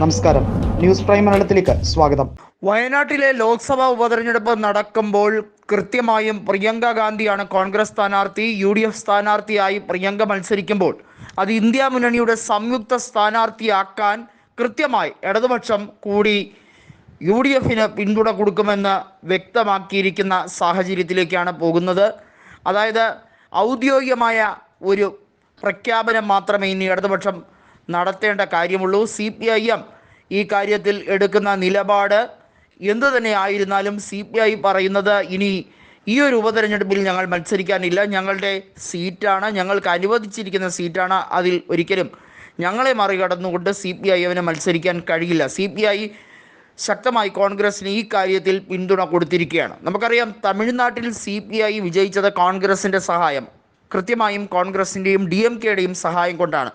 നമസ്കാരം. News prime മലയാളത്തിലേക്ക് സ്വാഗതം. വയനാട്ടിലെ ലോക്സഭാ ഉപതെരഞ്ഞെടുപ്പ് നടക്കുമ്പോൾ കൃത്യമായും പ്രിയങ്ക ഗാന്ധിയാണ് കോൺഗ്രസ് സ്ഥാനാർത്ഥി യു ഡി എഫ് സ്ഥാനാർത്ഥിയായി പ്രിയങ്ക മത്സരിക്കുമ്പോൾ അത് ഇന്ത്യ മുന്നണിയുടെ സംയുക്ത സ്ഥാനാർത്ഥിയാക്കാൻ കൃത്യമായി ഇടതുപക്ഷം കൂടി യു ഡി എഫിന് പിന്തുണ കൊടുക്കുമെന്ന് വ്യക്തമാക്കിയിരിക്കുന്ന സാഹചര്യത്തിലേക്കാണ് പോകുന്നത്. അതായത് ഔദ്യോഗികമായ ഒരു പ്രഖ്യാപനം മാത്രമേ ഇനി ഇടതുപക്ഷം നടത്തേണ്ട കാര്യമുള്ളൂ. സി പി ഐ എം ഈ കാര്യത്തിൽ എടുക്കുന്ന നിലപാട് എന്തു തന്നെ ആയിരുന്നാലും സി പി ഐ പറയുന്നത് ഇനി ഈ ഒരു ഉപതെരഞ്ഞെടുപ്പിൽ ഞങ്ങൾ മത്സരിക്കാനില്ല. ഞങ്ങളുടെ സീറ്റാണ് ഞങ്ങൾക്ക് അനുവദിച്ചിരിക്കുന്ന സീറ്റാണ് അതിൽ ഒരിക്കലും ഞങ്ങളെ മറികടന്നുകൊണ്ട് സി പി ഐ എമ്മിന് മത്സരിക്കാൻ കഴിയില്ല. സി പി ഐ ശക്തമായി കോൺഗ്രസിന് ഈ കാര്യത്തിൽ പിന്തുണ കൊടുത്തിരിക്കുകയാണ്. നമുക്കറിയാം തമിഴ്നാട്ടിൽ സി പി ഐ വിജയിച്ചത് കോൺഗ്രസിന്റെ സഹായം. കൃത്യമായും കോൺഗ്രസിന്റെയും ഡി എം കെയുടെയും സഹായം കൊണ്ടാണ്.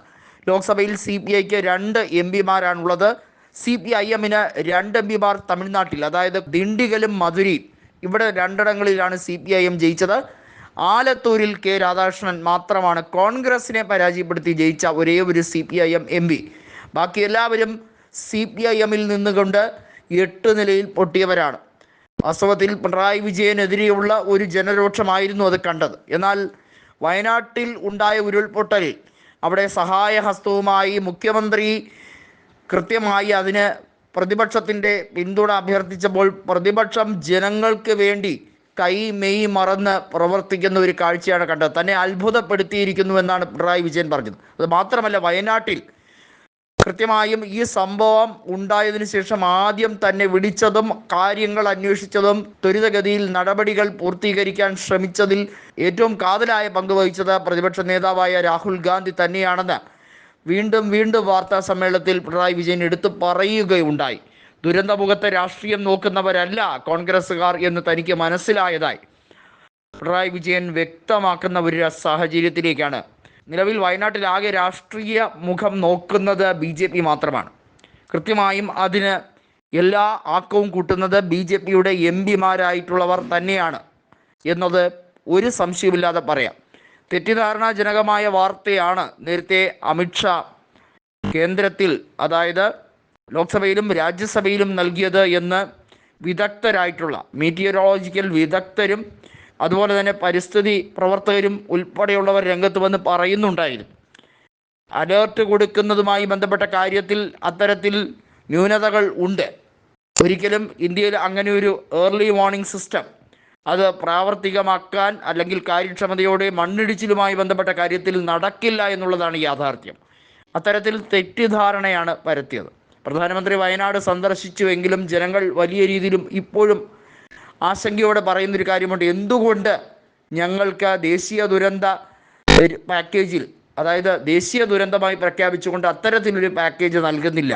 ലോക്സഭയിൽ സി പി ഐക്ക് രണ്ട് എം പിമാരാണുള്ളത്. സി പി ഐ എമ്മിന് രണ്ട് എം പിമാർ തമിഴ്നാട്ടിൽ അതായത് ദിണ്ടിഗലും മധുരി ഇവിടെ രണ്ടിടങ്ങളിലാണ് സി പി ഐ എം ജയിച്ചത്. ആലത്തൂരിൽ കെ രാധാകൃഷ്ണൻ മാത്രമാണ് കോൺഗ്രസിനെ പരാജയപ്പെടുത്തി ജയിച്ച ഒരേ ഒരു C P I M M P. ബാക്കി എല്ലാവരും സി പി ഐ എമ്മിൽ നിന്നുകൊണ്ട് എട്ട് നിലയിൽ പൊട്ടിയവരാണ്. വാസ്തവത്തിൽ പിണറായി വിജയനെതിരെയുള്ള ഒരു ജനരോക്ഷമായിരുന്നു അത് കണ്ടത്. എന്നാൽ വയനാട്ടിൽ ഉണ്ടായ ഉരുൾപൊട്ടലിൽ അവിടെ സഹായഹസ്തവുമായി മുഖ്യമന്ത്രി കൃത്യമായി അതിന് പ്രതിപക്ഷത്തിന്റെ പിന്തുണ അഭ്യർത്ഥിച്ചപ്പോൾ പ്രതിപക്ഷം ജനങ്ങൾക്ക് വേണ്ടി കൈ മെയ് മറന്ന് പ്രവർത്തിക്കുന്ന ഒരു കാഴ്ചയാണ് കണ്ടത്. തന്നെ അത്ഭുതപ്പെടുത്തിയിരിക്കുന്നു എന്നാണ് പിണറായി വിജയൻ പറഞ്ഞത്. അത് മാത്രമല്ല വയനാട്ടിൽ കൃത്യമായും ഈ സംഭവം ഉണ്ടായതിനു ശേഷം ആദ്യം തന്നെ വിളിച്ചതും കാര്യങ്ങൾ അന്വേഷിച്ചതും ത്വരിതഗതിയിൽ നടപടികൾ പൂർത്തീകരിക്കാൻ ശ്രമിച്ചതിൽ ഏറ്റവും കാതലായ പങ്ക് വഹിച്ചത് പ്രതിപക്ഷ നേതാവായ രാഹുൽ ഗാന്ധി തന്നെയാണെന്ന് വീണ്ടും വീണ്ടും വാർത്താ സമ്മേളനത്തിൽ പിണറായി വിജയൻ എടുത്തു പറയുകയുണ്ടായി. ദുരന്തമുഖത്തെ രാഷ്ട്രീയം നോക്കുന്നവരല്ല കോൺഗ്രസ്സുകാർ എന്ന് തനിക്ക് മനസ്സിലായതായി. പിണറായി വിജയൻ വ്യക്തമാക്കുന്ന ഒരു സാഹചര്യത്തിലേക്കാണ് നിലവിൽ വയനാട്ടിൽ ആകെ രാഷ്ട്രീയ മുഖം നോക്കുന്നത് ബി ജെ പി മാത്രമാണ്. കൃത്യമായും അതിന് എല്ലാ ആക്കവും കൂട്ടുന്നത് ബി ജെ പിയുടെ എം പിമാരായിട്ടുള്ളവർ തന്നെയാണ് എന്നത് ഒരു സംശയമില്ലാതെ പറയാം. തെറ്റിദ്ധാരണാജനകമായ വാർത്തയാണ് നേരത്തെ അമിത്ഷാ കേന്ദ്രത്തിൽ അതായത് ലോക്സഭയിലും രാജ്യസഭയിലും നൽകിയത് എന്ന് വിദഗ്ധരായിട്ടുള്ള മീറ്റിയറോളജിക്കൽ വിദഗ്ധരും അതുപോലെ തന്നെ പരിസ്ഥിതി പ്രവർത്തകരും ഉൾപ്പെടെയുള്ളവർ രംഗത്ത് വന്ന് പറയുന്നുണ്ടായിരുന്നു. അലേർട്ട് കൊടുക്കുന്നതുമായി ബന്ധപ്പെട്ട കാര്യത്തിൽ അത്തരത്തിൽ ന്യൂനതകൾ ഉണ്ട്. ഒരിക്കലും ഇന്ത്യയിൽ അങ്ങനെ ഒരു ഏർലി വാർണിംഗ് സിസ്റ്റം അത് പ്രാവർത്തികമാക്കാൻ അല്ലെങ്കിൽ കാര്യക്ഷമതയോടെ മണ്ണിടിച്ചിലുമായി ബന്ധപ്പെട്ട കാര്യത്തിൽ നടക്കില്ല എന്നുള്ളതാണ് യാഥാർത്ഥ്യം. അത്തരത്തിൽ തെറ്റിദ്ധാരണയാണ് പരത്തിയത്. പ്രധാനമന്ത്രി വയനാട് സന്ദർശിച്ചുവെങ്കിലും ജനങ്ങൾ വലിയ രീതിയിലും ഇപ്പോഴും ആശങ്കയോടെ പറയുന്നൊരു കാര്യമുണ്ട്. എന്തുകൊണ്ട് ഞങ്ങൾക്ക് ദേശീയ ദുരന്ത പാക്കേജിൽ അതായത് ദേശീയ ദുരന്തമായി പ്രഖ്യാപിച്ചുകൊണ്ട് അത്തരത്തിലൊരു പാക്കേജ് നൽകുന്നില്ല.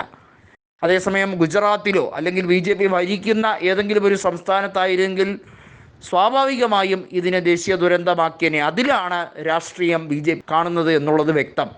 അതേസമയം ഗുജറാത്തിലോ അല്ലെങ്കിൽ ബി ജെ പി ഭരിക്കുന്ന ഏതെങ്കിലും ഒരു സംസ്ഥാനത്തായിരുന്നെങ്കിൽ സ്വാഭാവികമായും ഇതിനെ ദേശീയ ദുരന്തമാക്കിയനെ അതിലാണ് രാഷ്ട്രീയം ബി ജെ പി കാണുന്നത് എന്നുള്ളത് വ്യക്തം.